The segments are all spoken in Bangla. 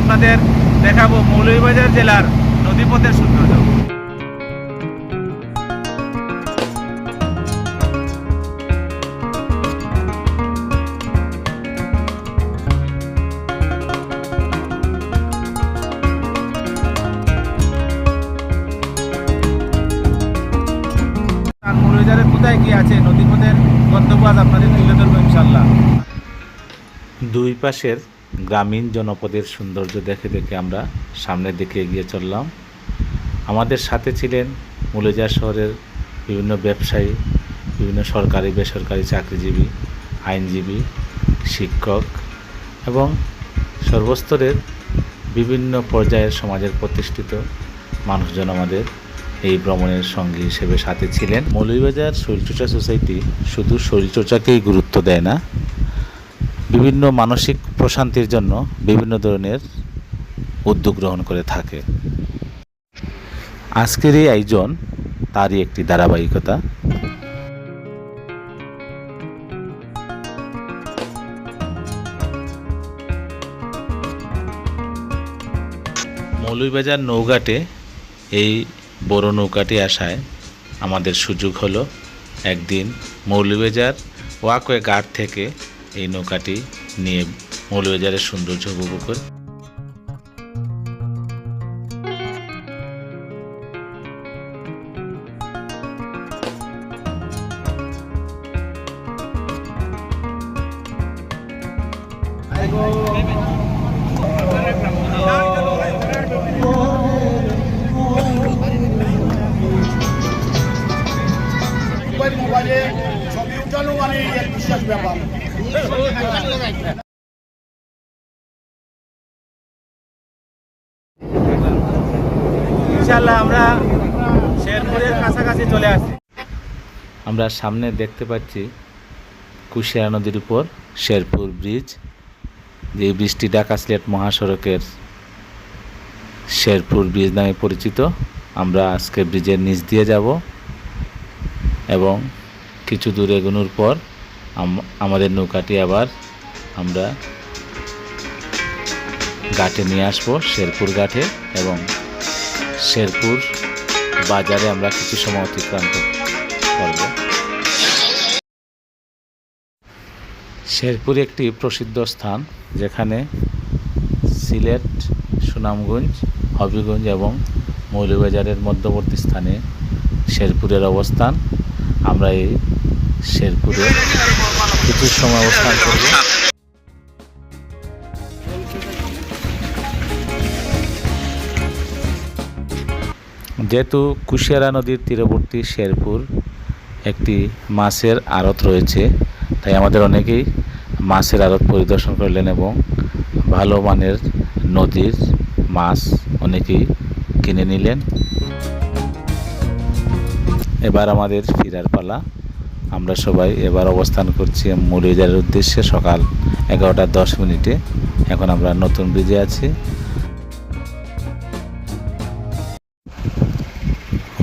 আপনাদের দেখাবো মৌলভীবাজার জেলার নদীপথের সৌন্দর্য। কোথায় কি আছে নদীপথের গন্তব্য আজ আপনাদের তুলে ধরবো ইনশাল্লাহ দুই পাশের গ্রামীণ জনপদের সৌন্দর্য দেখে দেখে আমরা সামনের দিকে এগিয়ে চললাম। আমাদের সাথে ছিলেন মুলেজা শহরের বিভিন্ন ব্যবসায়ী, বিভিন্ন সরকারি, বেসরকারি চাকরিজীবী, আইনজীবী, শিক্ষক এবং সর্বস্তরের বিভিন্ন পর্যায়ের সমাজের প্রতিষ্ঠিত মানুষজন আমাদের এই ভ্রমণের সঙ্গী হিসেবে সাথে ছিলেন। মৌলভীবাজার শরীরচর্চা সোসাইটি শুধু শরীরচর্চাকেই গুরুত্ব দেয় না, বিভিন্ন মানসিক প্রশান্তির জন্য বিভিন্ন ধরনের উদ্যোগ গ্রহণ করে থাকে। আজকের এই আয়োজন তারই একটি ধারাবাহিকতা। মৌলভীবাজার নৌঘাটে এই বড় নৌকাটি আসায় আমাদের সুযোগ হলো একদিন মৌলভীবাজার ওয়াকওয়ে গার্ড থেকে এই নৌকাটি নিয়ে মৌলভীবাজারের সৌন্দর্য উপভোগ করে। মোবাইল বিশ্বাস ব্যাপার আমরা সামনে দেখতে পাচ্ছি কুশিয়া নদীর উপর শেরপুর ব্রিজ, যে ব্রিজটি ঢাকা সিলেট মহাসড়কের শেরপুর ব্রিজ নামে পরিচিত। আমরা আজকে ব্রিজের নিচ দিয়ে যাব এবং কিছু দূর এগোনোর পর আমাদের নৌকাটি আবার আমরা ঘাটে নিয়ে আসব, শেরপুর ঘাটে, এবং শেরপুর বাজারে আমরা কিছু সময় অতিক্রান্ত করব। শেরপুর একটি প্রসিদ্ধ স্থান, যেখানে সিলেট, সুনামগঞ্জ, হবিগঞ্জ এবং মৌলভীবাজারের মধ্যবর্তী স্থানে শেরপুরের অবস্থান। আমরা এই শেরপুরে কিছু সময় অবস্থান করব। যেহেতু কুশিয়ারা নদীর তীরবর্তী শেরপুর একটি মাছের আড়ত রয়েছে, তাই আমাদের অনেকেই মাছের আড়ত পরিদর্শন করলেন এবং ভালো মানের নদীর মাছ অনেকেই কিনে নিলেন। এবার আমাদের ফিরার পালা। আমরা সবাই এবার অবস্থান করছি মৌলভীবাজারের উদ্দেশ্যে সকাল এগারোটা দশ মিনিটে। এখন আমরা নতুন ব্রিজে আছি।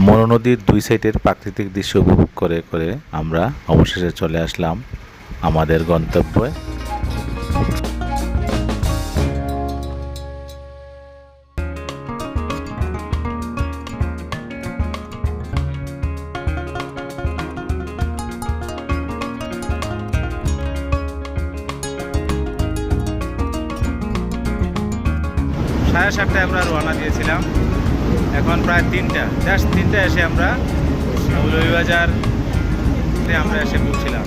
মনো নদীর দুই সাইডের প্রাকৃতিক দৃশ্য উপভোগ করে করে আমরা অবশেষে চলে আসলাম আমাদের গন্তব্যে। সাড়ে সাতটায় আমরা রওনা দিয়েছিলাম। এখন প্রায় তিনটা। জাস্ট তিনটা এসে আমরা মৌলভীবাজার আমরা এসে পৌঁছিলাম।